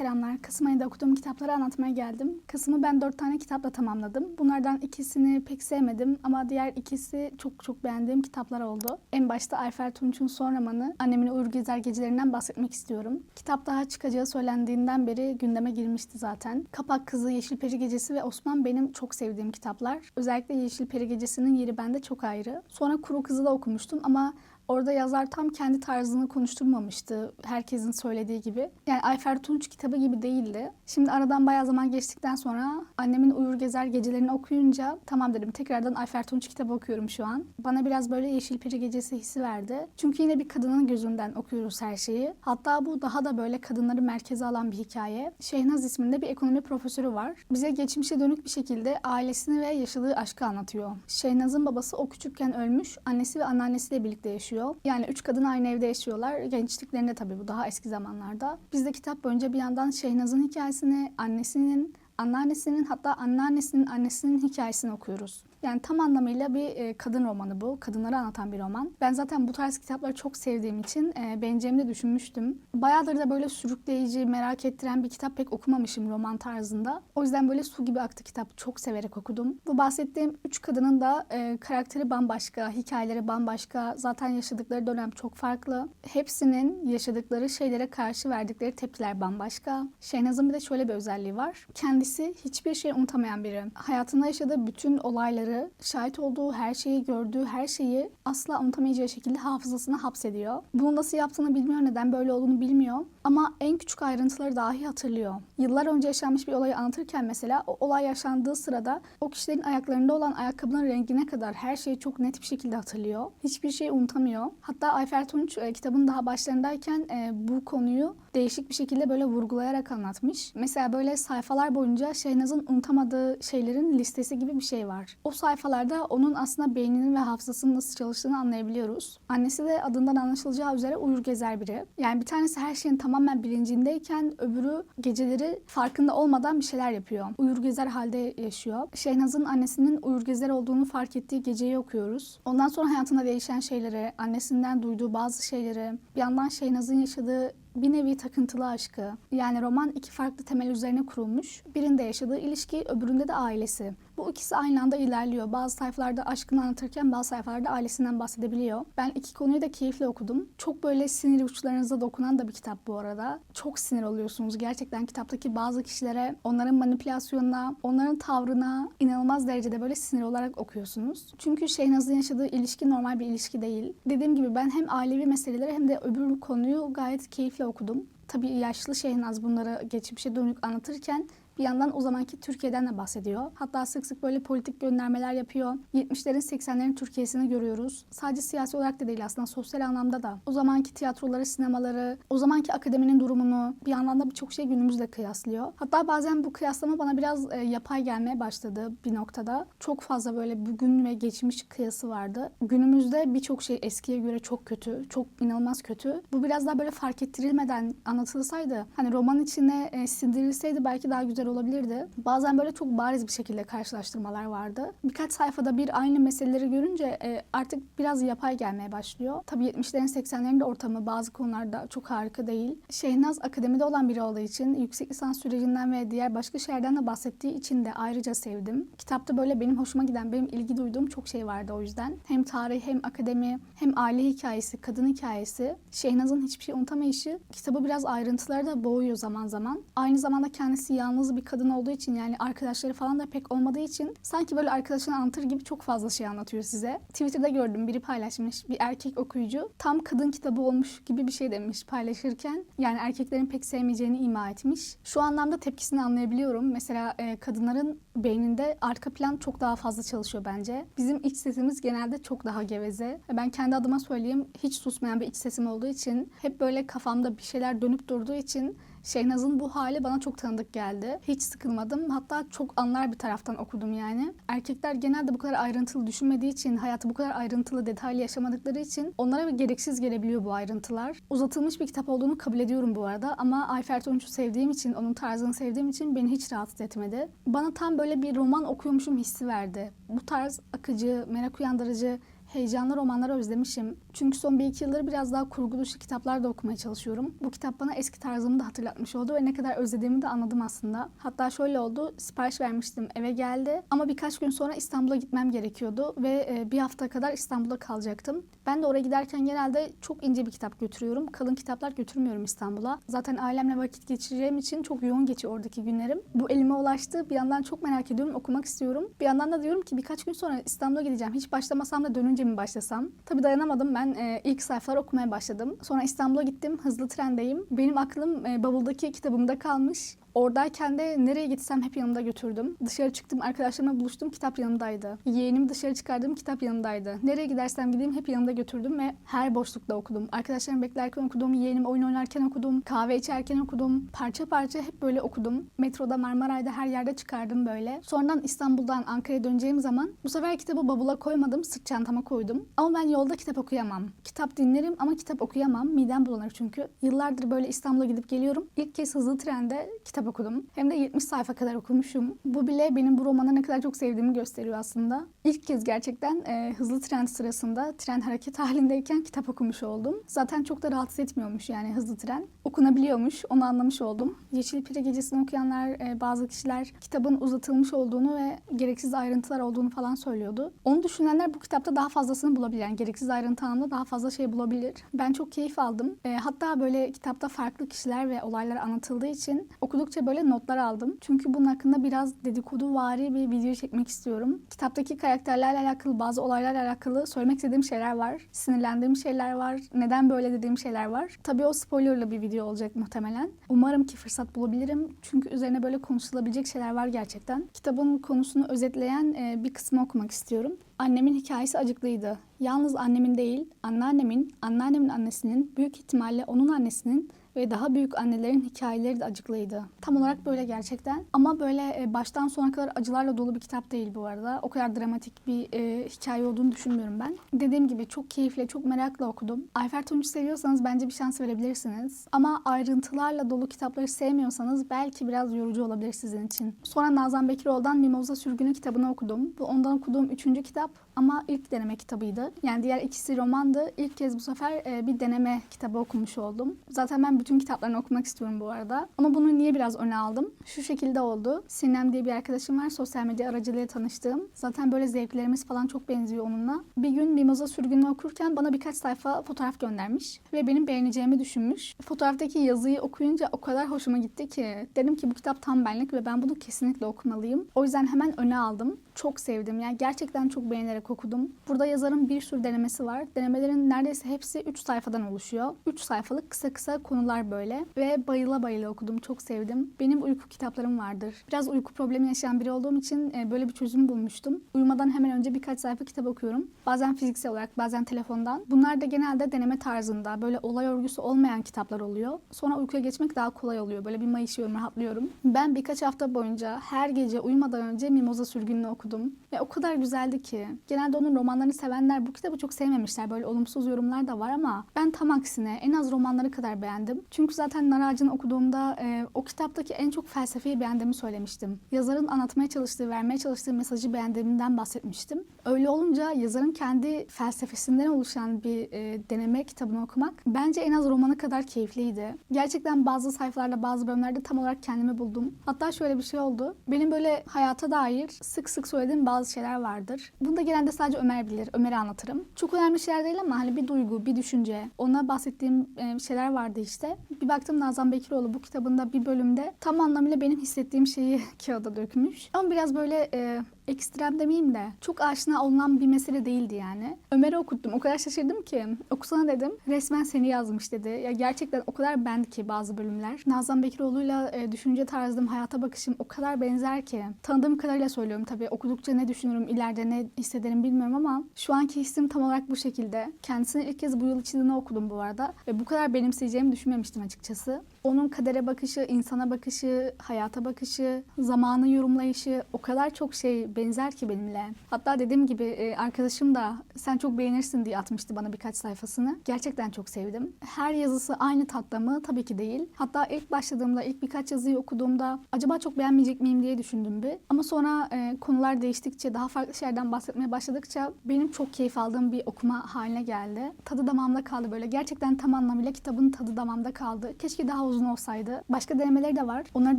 Selamlar. Kasım ayında okuduğum kitapları anlatmaya geldim. Kasım'ı ben dört tane kitapla tamamladım. Bunlardan ikisini pek sevmedim ama diğer ikisi çok çok beğendiğim kitaplar oldu. En başta Ayfer Tunç'un son romanı Annemin Uyur Gezer Gecelerinden bahsetmek istiyorum. Kitap daha çıkacağı söylendiğinden beri gündeme girmişti zaten. Kapak Kızı, Yeşil Peri Gecesi ve Osman benim çok sevdiğim kitaplar. Özellikle Yeşil Peri Gecesi'nin yeri bende çok ayrı. Sonra Kuru Kızı da okumuştum ama Orada yazar tam kendi tarzını konuşturmamıştı herkesin söylediği gibi. Yani Ayfer Tunç kitabı gibi değildi. Şimdi aradan bayağı zaman geçtikten sonra annemin Uyur Gezer gecelerini okuyunca tamam dedim tekrardan Ayfer Tunç kitabı okuyorum şu an. Bana biraz böyle Yeşil Peri Gecesi hissi verdi. Çünkü yine bir kadının gözünden okuyoruz her şeyi. Hatta bu daha da böyle kadınları merkeze alan bir hikaye. Şehnaz isminde bir ekonomi profesörü var. Bize geçmişe dönük bir şekilde ailesini ve yaşadığı aşkı anlatıyor. Şehnaz'ın babası o küçükken ölmüş, annesi ve anneannesiyle birlikte yaşıyor. Yani üç kadın aynı evde yaşıyorlar. Gençliklerinde tabii bu daha eski zamanlarda. Biz de kitap boyunca bir yandan Şehnaz'ın hikayesini, annesinin, anneannesinin hatta anneannesinin annesinin hikayesini okuyoruz. Yani tam anlamıyla bir e, kadın romanı bu. Kadınları anlatan bir roman. Ben zaten bu tarz kitapları çok sevdiğim için e, beğeneceğimi de düşünmüştüm. Bayağıdır da böyle sürükleyici, merak ettiren bir kitap pek okumamışım roman tarzında. O yüzden böyle su gibi aktı kitap. Çok severek okudum. Bu bahsettiğim üç kadının da e, karakteri bambaşka, hikayeleri bambaşka. Zaten yaşadıkları dönem çok farklı. Hepsinin yaşadıkları şeylere karşı verdikleri tepkiler bambaşka. Şehnaz'ın bir de şöyle bir özelliği var. Kendisi hiçbir şey unutamayan biri. Hayatında yaşadığı bütün olayları, şahit olduğu her şeyi, gördüğü her şeyi asla unutamayacağı şekilde hafızasına hapsediyor. Bunu nasıl yaptığını bilmiyor, neden böyle olduğunu bilmiyor. Ama en küçük ayrıntıları dahi hatırlıyor. Yıllar önce yaşanmış bir olayı anlatırken mesela o olay yaşandığı sırada o kişilerin ayaklarında olan ayakkabının rengine kadar her şeyi çok net bir şekilde hatırlıyor. Hiçbir şeyi unutamıyor. Hatta Ayfer Tunç e, kitabın daha başlarındayken e, bu konuyu değişik bir şekilde böyle vurgulayarak anlatmış. Mesela böyle sayfalar boyunca Şehnaz'ın unutamadığı şeylerin listesi gibi bir şey var. O sayfalarda onun aslında beyninin ve hafızasının nasıl çalıştığını anlayabiliyoruz. Annesi de adından anlaşılacağı üzere uyur gezer biri. Yani bir tanesi her şeyin tamamen bilincindeyken öbürü geceleri farkında olmadan bir şeyler yapıyor. Uyur gezer halde yaşıyor. Şehnaz'ın annesinin uyur gezer olduğunu fark ettiği geceyi okuyoruz. Ondan sonra hayatında değişen şeyleri, annesinden duyduğu bazı şeyleri, bir yandan Şehnaz'ın yaşadığı bir nevi takıntılı aşkı. Yani roman iki farklı temel üzerine kurulmuş. Birinde yaşadığı ilişki, öbüründe de ailesi. Bu ikisi aynı anda ilerliyor. Bazı sayfalarda aşkını anlatırken bazı sayfalarda ailesinden bahsedebiliyor. Ben iki konuyu da keyifle okudum. Çok böyle sinir uçlarınıza dokunan da bir kitap bu arada. Çok sinir oluyorsunuz. Gerçekten kitaptaki bazı kişilere, onların manipülasyonuna, onların tavrına inanılmaz derecede böyle sinir olarak okuyorsunuz. Çünkü Şehnaz'ın yaşadığı ilişki normal bir ilişki değil. Dediğim gibi ben hem ailevi meseleleri hem de öbür konuyu gayet keyifle okudum. Tabii yaşlı Şehnaz bunları geçmişe dönük anlatırken bir yandan o zamanki Türkiye'den de bahsediyor. Hatta sık sık böyle politik göndermeler yapıyor. 70'lerin 80'lerin Türkiye'sini görüyoruz. Sadece siyasi olarak da değil aslında sosyal anlamda da. O zamanki tiyatroları, sinemaları, o zamanki akademinin durumunu bir yandan da birçok şey günümüzle kıyaslıyor. Hatta bazen bu kıyaslama bana biraz e, yapay gelmeye başladı bir noktada. Çok fazla böyle bugün ve geçmiş kıyası vardı. Günümüzde birçok şey eskiye göre çok kötü, çok inanılmaz kötü. Bu biraz daha böyle fark ettirilmeden anlatılsaydı, hani roman içine e, sindirilseydi belki daha güzel olabilirdi. Bazen böyle çok bariz bir şekilde karşılaştırmalar vardı. Birkaç sayfada bir aynı meseleleri görünce e, artık biraz yapay gelmeye başlıyor. Tabii 70'lerin 80'lerin de ortamı bazı konularda çok harika değil. Şehnaz akademide olan biri olduğu için yüksek lisans sürecinden ve diğer başka şeylerden de bahsettiği için de ayrıca sevdim. Kitapta böyle benim hoşuma giden, benim ilgi duyduğum çok şey vardı o yüzden. Hem tarih hem akademi hem aile hikayesi, kadın hikayesi. Şehnaz'ın hiçbir şey unutamayışı kitabı biraz ayrıntılara da boğuyor zaman zaman. Aynı zamanda kendisi yalnız bir kadın olduğu için yani arkadaşları falan da pek olmadığı için sanki böyle arkadaşını anlatır gibi çok fazla şey anlatıyor size. Twitter'da gördüm biri paylaşmış bir erkek okuyucu tam kadın kitabı olmuş gibi bir şey demiş paylaşırken. Yani erkeklerin pek sevmeyeceğini ima etmiş. Şu anlamda tepkisini anlayabiliyorum. Mesela e, kadınların beyninde arka plan çok daha fazla çalışıyor bence. Bizim iç sesimiz genelde çok daha geveze. Ben kendi adıma söyleyeyim hiç susmayan bir iç sesim olduğu için hep böyle kafamda bir şeyler dönüp durduğu için Şehnaz'ın bu hali bana çok tanıdık geldi. Hiç sıkılmadım. Hatta çok anlar bir taraftan okudum yani. Erkekler genelde bu kadar ayrıntılı düşünmediği için, hayatı bu kadar ayrıntılı, detaylı yaşamadıkları için onlara gereksiz gelebiliyor bu ayrıntılar. Uzatılmış bir kitap olduğunu kabul ediyorum bu arada ama Ayfer Tunç'u sevdiğim için, onun tarzını sevdiğim için beni hiç rahatsız etmedi. Bana tam böyle bir roman okuyormuşum hissi verdi. Bu tarz akıcı, merak uyandırıcı, heyecanlı romanları özlemişim. Çünkü son bir iki yıldır biraz daha kurgu dışı kitaplar da okumaya çalışıyorum. Bu kitap bana eski tarzımı da hatırlatmış oldu ve ne kadar özlediğimi de anladım aslında. Hatta şöyle oldu, sipariş vermiştim, eve geldi. Ama birkaç gün sonra İstanbul'a gitmem gerekiyordu ve e, bir hafta kadar İstanbul'da kalacaktım. Ben de oraya giderken genelde çok ince bir kitap götürüyorum. Kalın kitaplar götürmüyorum İstanbul'a. Zaten ailemle vakit geçireceğim için çok yoğun geçiyor oradaki günlerim. Bu elime ulaştı. Bir yandan çok merak ediyorum, okumak istiyorum. Bir yandan da diyorum ki birkaç gün sonra İstanbul'a gideceğim. Hiç başlamasam da dönünce mi başlasam? Tabii dayanamadım. Ben e, ilk sayfalar okumaya başladım. Sonra İstanbul'a gittim. Hızlı trendeyim. Benim aklım e, bavuldaki kitabımda kalmış. Oradayken de nereye gitsem hep yanımda götürdüm. Dışarı çıktım, arkadaşlarımla buluştum, kitap yanımdaydı. Yeğenimi dışarı çıkardım, kitap yanımdaydı. Nereye gidersem gideyim hep yanımda götürdüm ve her boşlukta okudum. Arkadaşlarım beklerken okudum, yeğenim oyun oynarken okudum, kahve içerken okudum. Parça parça hep böyle okudum. Metroda, Marmaray'da her yerde çıkardım böyle. Sonradan İstanbul'dan Ankara'ya döneceğim zaman bu sefer kitabı bavula koymadım, sırt çantama koydum. Ama ben yolda kitap okuyamam. Kitap dinlerim ama kitap okuyamam. Midem bulanır çünkü. Yıllardır böyle İstanbul'a gidip geliyorum. İlk kez hızlı trende kitap okudum. Hem de 70 sayfa kadar okumuşum. Bu bile benim bu romanı ne kadar çok sevdiğimi gösteriyor aslında. İlk kez gerçekten e, hızlı tren sırasında tren hareket halindeyken kitap okumuş oldum. Zaten çok da rahatsız etmiyormuş yani hızlı tren. Okunabiliyormuş, onu anlamış oldum. Yeşil Pire Gecesi'ni okuyanlar, e, bazı kişiler kitabın uzatılmış olduğunu ve gereksiz ayrıntılar olduğunu falan söylüyordu. Onu düşünenler bu kitapta daha fazlasını bulabilir. Yani gereksiz ayrıntı anlamda daha fazla şey bulabilir. Ben çok keyif aldım. E, hatta böyle kitapta farklı kişiler ve olaylar anlatıldığı için okudukça böyle notlar aldım. Çünkü bunun hakkında biraz dedikodu vari bir video çekmek istiyorum. Kitaptaki karakterlerle alakalı, bazı olaylarla alakalı söylemek istediğim şeyler var. Sinirlendiğim şeyler var. Neden böyle dediğim şeyler var. Tabii o spoilerlı bir video olacak muhtemelen. Umarım ki fırsat bulabilirim. Çünkü üzerine böyle konuşulabilecek şeyler var gerçekten. Kitabın konusunu özetleyen e, bir kısmı okumak istiyorum. Annemin hikayesi acıklıydı. Yalnız annemin değil, anneannemin, anneannemin annesinin, büyük ihtimalle onun annesinin ve daha büyük annelerin hikayeleri de acıklıydı. Tam olarak böyle gerçekten. Ama böyle e, baştan sona kadar acılarla dolu bir kitap değil bu arada. O kadar dramatik bir e, hikaye olduğunu düşünmüyorum ben. Dediğim gibi çok keyifle, çok merakla okudum. Ayfer Tunç seviyorsanız bence bir şans verebilirsiniz. Ama ayrıntılarla dolu kitapları sevmiyorsanız belki biraz yorucu olabilir sizin için. Sonra Nazan Bekiroğlu'dan Mimoza Sürgünü kitabını okudum. Bu ondan okuduğum üçüncü kitap ama ilk deneme kitabıydı. Yani diğer ikisi romandı. İlk kez bu sefer e, bir deneme kitabı okumuş oldum. Zaten ben bütün kitaplarını okumak istiyorum bu arada. Ama bunu niye biraz öne aldım? Şu şekilde oldu. Sinem diye bir arkadaşım var. Sosyal medya aracılığıyla tanıştığım. Zaten böyle zevklerimiz falan çok benziyor onunla. Bir gün Mimoza Sürgünü okurken bana birkaç sayfa fotoğraf göndermiş. Ve benim beğeneceğimi düşünmüş. Fotoğraftaki yazıyı okuyunca o kadar hoşuma gitti ki. Dedim ki bu kitap tam benlik ve ben bunu kesinlikle okumalıyım. O yüzden hemen öne aldım. Çok sevdim. Yani gerçekten çok beğenerek okudum. Burada yazarın bir sürü denemesi var. Denemelerin neredeyse hepsi 3 sayfadan oluşuyor. 3 sayfalık kısa kısa konular böyle. Ve bayıla bayıla okudum. Çok sevdim. Benim uyku kitaplarım vardır. Biraz uyku problemi yaşayan biri olduğum için e, böyle bir çözüm bulmuştum. Uyumadan hemen önce birkaç sayfa kitap okuyorum. Bazen fiziksel olarak, bazen telefondan. Bunlar da genelde deneme tarzında. Böyle olay örgüsü olmayan kitaplar oluyor. Sonra uykuya geçmek daha kolay oluyor. Böyle bir mayışıyorum, rahatlıyorum. Ben birkaç hafta boyunca her gece uyumadan önce Mimoza Sürgünü'nü okudum. Ve o kadar güzeldi ki. Genelde onun romanlarını sevenler bu kitabı çok sevmemişler. Böyle olumsuz yorumlar da var ama ben tam aksine en az romanları kadar beğendim. Çünkü zaten Nar Ağacı'nı okuduğumda e, o kitaptaki en çok felsefeyi beğendiğimi söylemiştim. Yazarın anlatmaya çalıştığı, vermeye çalıştığı mesajı beğendiğimden bahsetmiştim. Öyle olunca yazarın kendi felsefesinden oluşan bir e, deneme kitabını okumak bence en az romanı kadar keyifliydi. Gerçekten bazı sayfalarda, bazı bölümlerde tam olarak kendimi buldum. Hatta şöyle bir şey oldu. Benim böyle hayata dair sık sık söylediğim bazı şeyler vardır. Bunu da genelde sadece Ömer bilir. Ömer'e anlatırım. Çok önemli şeyler değil ama hani bir duygu, bir düşünce. Ona bahsettiğim e, şeyler vardı işte. Bir baktım Nazan Bekiroğlu bu kitabında bir bölümde tam anlamıyla benim hissettiğim şeyi kağıda dökmüş. Ama biraz böyle e, ekstrem demeyeyim de çok aşina olunan bir mesele değildi yani. Ömer'e okuttum. O kadar şaşırdım ki. Okusana dedim. Resmen seni yazmış dedi. Ya gerçekten o kadar bendi ki bazı bölümler. Nazan Bekiroğlu'yla e, düşünce tarzım, hayata bakışım o kadar benzer ki. Tanıdığım kadarıyla söylüyorum tabii. Okudukça ne düşünürüm, ileride ne hissederim bilmiyorum ama şu anki hissim tam olarak bu şekilde. Kendisini ilk kez bu yıl içinde okudum bu arada. Ve bu kadar benimseyeceğimi düşünmemiştim açıkçası. Onun kadere bakışı, insana bakışı, hayata bakışı, zamanı yorumlayışı o kadar çok şey benzer ki benimle. Hatta dediğim gibi e, arkadaşım da sen çok beğenirsin diye atmıştı bana birkaç sayfasını. Gerçekten çok sevdim. Her yazısı aynı tatta mı? Tabii ki değil. Hatta ilk başladığımda, ilk birkaç yazıyı okuduğumda acaba çok beğenmeyecek miyim diye düşündüm bir. Ama sonra e, konular değiştikçe, daha farklı şeylerden bahsetmeye başladıkça benim çok keyif aldığım bir okuma haline geldi. Tadı damağımda kaldı böyle. Gerçekten tam anlamıyla kitabın tadı damağımda kaldı. Keşke daha uzun olsaydı. Başka denemeleri de var. Onları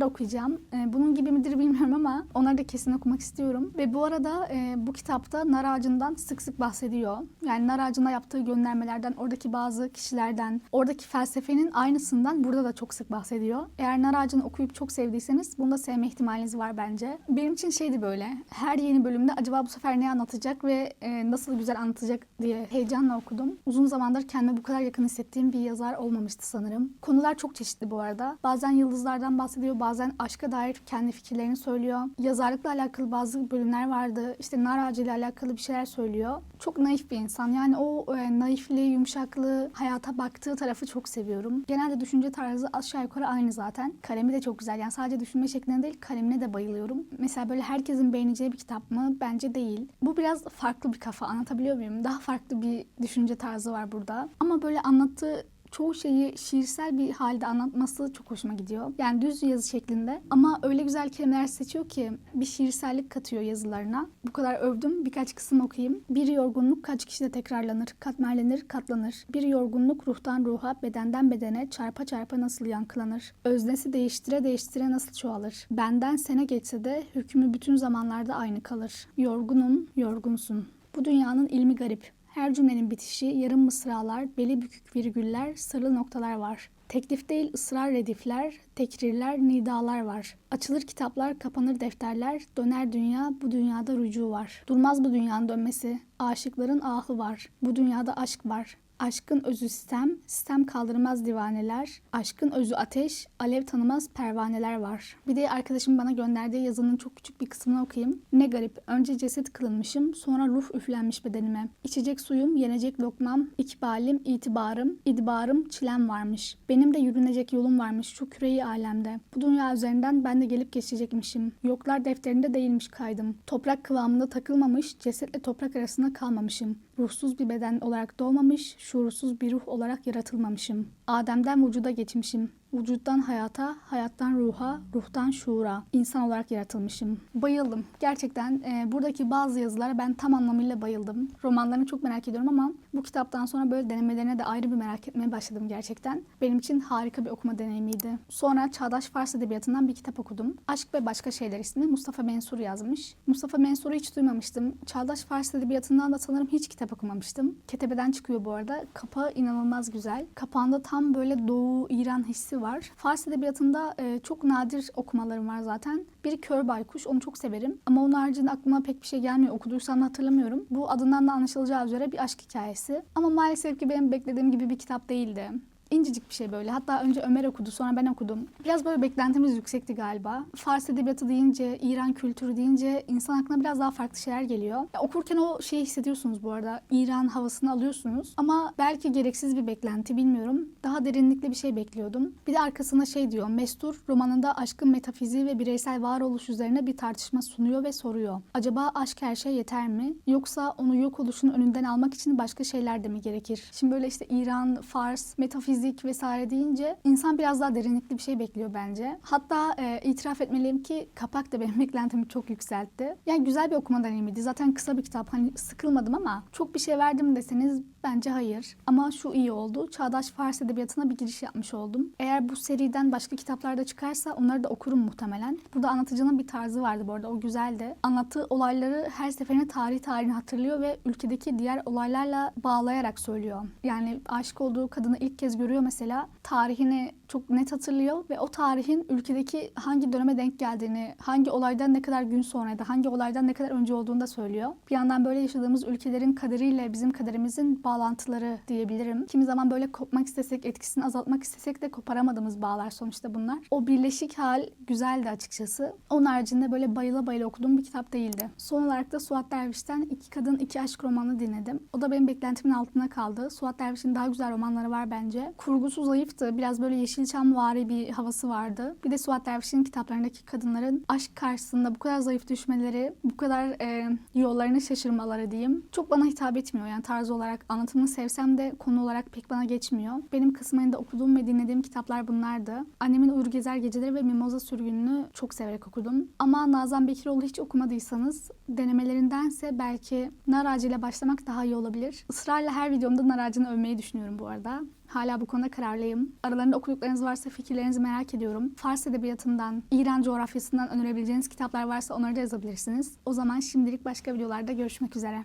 da okuyacağım. E, bunun gibi midir bilmiyorum ama onları da kesin okumak istiyorum. Ve bu arada e, bu kitapta nar ağacından sık sık bahsediyor. Yani nar ağacına yaptığı göndermelerden, oradaki bazı kişilerden, oradaki felsefenin aynısından burada da çok sık bahsediyor. Eğer nar ağacını okuyup çok sevdiyseniz bunu da sevme ihtimaliniz var bence. Benim için şeydi böyle. Her yeni bölümde acaba bu sefer ne anlatacak ve e, nasıl güzel anlatacak diye heyecanla okudum. Uzun zamandır kendime bu kadar yakın hissettiğim bir yazar olmamıştı sanırım. Konular çok çeşitli bu arada. Bazen yıldızlardan bahsediyor, bazen aşka dair kendi fikirlerini söylüyor. Yazarlıkla alakalı bazı bölümler vardı. İşte nar ağacı ile alakalı bir şeyler söylüyor. Çok naif bir insan. Yani o e, naifliği, yumuşaklığı, hayata baktığı tarafı çok seviyorum. Genelde düşünce tarzı aşağı yukarı aynı zaten. Kalemi de çok güzel. Yani sadece düşünme şekline değil, kalemine de bayılıyorum. Mesela böyle herkesin beğeneceği bir kitap mı? Bence değil. Bu biraz farklı bir kafa. Anlatabiliyor muyum? Daha farklı bir düşünce tarzı var burada. Ama böyle anlattığı çoğu şeyi şiirsel bir halde anlatması çok hoşuma gidiyor. Yani düz yazı şeklinde ama öyle güzel kelimeler seçiyor ki bir şiirsellik katıyor yazılarına. Bu kadar övdüm. Birkaç kısım okuyayım. Bir yorgunluk kaç kişide tekrarlanır, katmerlenir, katlanır. Bir yorgunluk ruhtan ruha, bedenden bedene çarpa çarpa nasıl yankılanır. Öznesi değiştire değiştire nasıl çoğalır. Benden sene geçse de hükmü bütün zamanlarda aynı kalır. Yorgunum, yorgunsun. Bu dünyanın ilmi garip. Her cümlenin bitişi yarım mısralar, beli bükük virgüller, sırlı noktalar var. Teklif değil ısrar redifler, tekrirler, nidalar var. Açılır kitaplar, kapanır defterler, döner dünya, bu dünyada rücu var. Durmaz bu dünyanın dönmesi, aşıkların ahı var. Bu dünyada aşk var. Aşkın özü sistem, sistem kaldırmaz divaneler. Aşkın özü ateş, alev tanımaz pervaneler var. Bir de arkadaşım bana gönderdiği yazının çok küçük bir kısmını okuyayım. Ne garip, önce ceset kılınmışım, sonra ruh üflenmiş bedenime. İçecek suyum, yenecek lokmam, ikbalim, itibarım, idbarım, çilem varmış. Benim de yürünecek yolum varmış şu küreyi alemde. Bu dünya üzerinden ben de gelip geçecekmişim. Yoklar defterinde değilmiş kaydım. Toprak kıvamında takılmamış, cesetle toprak arasında kalmamışım. Ruhsuz bir beden olarak doğmamış, şuursuz bir ruh olarak yaratılmamışım. Adem'den vücuda geçmişim. Vücuttan hayata, hayattan ruha, ruhtan şuura, insan olarak yaratılmışım. Bayıldım. Gerçekten e, buradaki bazı yazılara ben tam anlamıyla bayıldım. Romanlarını çok merak ediyorum ama bu kitaptan sonra böyle denemelerine de ayrı bir merak etmeye başladım gerçekten. Benim için harika bir okuma deneyimiydi. Sonra Çağdaş Fars Edebiyatı'ndan bir kitap okudum. Aşk ve Başka Şeyler ismi Mustafa Mensur yazmış. Mustafa Mensur'u hiç duymamıştım. Çağdaş Fars Edebiyatı'ndan da sanırım hiç kitap okumamıştım. Ketebeden çıkıyor bu arada. Kapağı inanılmaz güzel. Kapağında tam böyle Doğu, İran hissi var. Fars edebiyatında e, çok nadir okumalarım var zaten. Biri Kör Baykuş, onu çok severim. Ama onun haricinde aklıma pek bir şey gelmiyor. Okuduysam da hatırlamıyorum. Bu adından da anlaşılacağı üzere bir aşk hikayesi. Ama maalesef ki benim beklediğim gibi bir kitap değildi. İncecik bir şey böyle. Hatta önce Ömer okudu sonra ben okudum. Biraz böyle beklentimiz yüksekti galiba. Fars edebiyatı deyince, İran kültürü deyince insan aklına biraz daha farklı şeyler geliyor. Ya, okurken o şeyi hissediyorsunuz bu arada. İran havasını alıyorsunuz. Ama belki gereksiz bir beklenti bilmiyorum. Daha derinlikli bir şey bekliyordum. Bir de arkasına şey diyor. Mestur romanında aşkın metafiziği ve bireysel varoluş üzerine bir tartışma sunuyor ve soruyor. Acaba aşk her şey yeter mi? Yoksa onu yok oluşun önünden almak için başka şeyler de mi gerekir? Şimdi böyle işte İran, Fars, metafizik fizik vesaire deyince insan biraz daha derinlikli bir şey bekliyor bence. Hatta e, itiraf etmeliyim ki kapak da benim beklentimi çok yükseltti. Yani güzel bir okuma deneyimiydi. Zaten kısa bir kitap. Hani sıkılmadım ama çok bir şey verdim deseniz bence hayır. Ama şu iyi oldu. Çağdaş Fars Edebiyatı'na bir giriş yapmış oldum. Eğer bu seriden başka kitaplar da çıkarsa onları da okurum muhtemelen. Burada anlatıcının bir tarzı vardı bu arada. O güzeldi. Anlattığı olayları her seferinde tarih tarihini hatırlıyor ve ülkedeki diğer olaylarla bağlayarak söylüyor. Yani aşık olduğu kadını ilk kez görüyor mesela tarihini çok net hatırlıyor ve o tarihin ülkedeki hangi döneme denk geldiğini, hangi olaydan ne kadar gün sonra da hangi olaydan ne kadar önce olduğunu da söylüyor. Bir yandan böyle yaşadığımız ülkelerin kaderiyle bizim kaderimizin bağlantıları diyebilirim. Kimi zaman böyle kopmak istesek, etkisini azaltmak istesek de koparamadığımız bağlar sonuçta bunlar. O birleşik hal güzeldi açıkçası. Onun haricinde böyle bayıla bayıla okuduğum bir kitap değildi. Son olarak da Suat Derviş'ten iki Kadın iki Aşk romanı dinledim. O da benim beklentimin altında kaldı. Suat Derviş'in daha güzel romanları var bence. Kurgusu zayıftı. Biraz böyle yeşil Yeşilçamvari bir havası vardı. Bir de Suat Derviş'in kitaplarındaki kadınların aşk karşısında bu kadar zayıf düşmeleri, bu kadar e, yollarını şaşırmaları diyeyim. Çok bana hitap etmiyor. Yani tarz olarak anlatımını sevsem de konu olarak pek bana geçmiyor. Benim Kasım ayında okuduğum ve dinlediğim kitaplar bunlardı. Annemin Uyur Gezer Geceleri ve Mimoza Sürgünü'nü çok severek okudum. Ama Nazan Bekiroğlu hiç okumadıysanız denemelerindense belki nar ağacıyla başlamak daha iyi olabilir. Israrla her videomda nar ağacını övmeyi düşünüyorum bu arada. Hala bu konuda kararlıyım. Aralarında okuduklarınız varsa fikirlerinizi merak ediyorum. Fars edebiyatından, İran coğrafyasından önerebileceğiniz kitaplar varsa onları da yazabilirsiniz. O zaman şimdilik başka videolarda görüşmek üzere.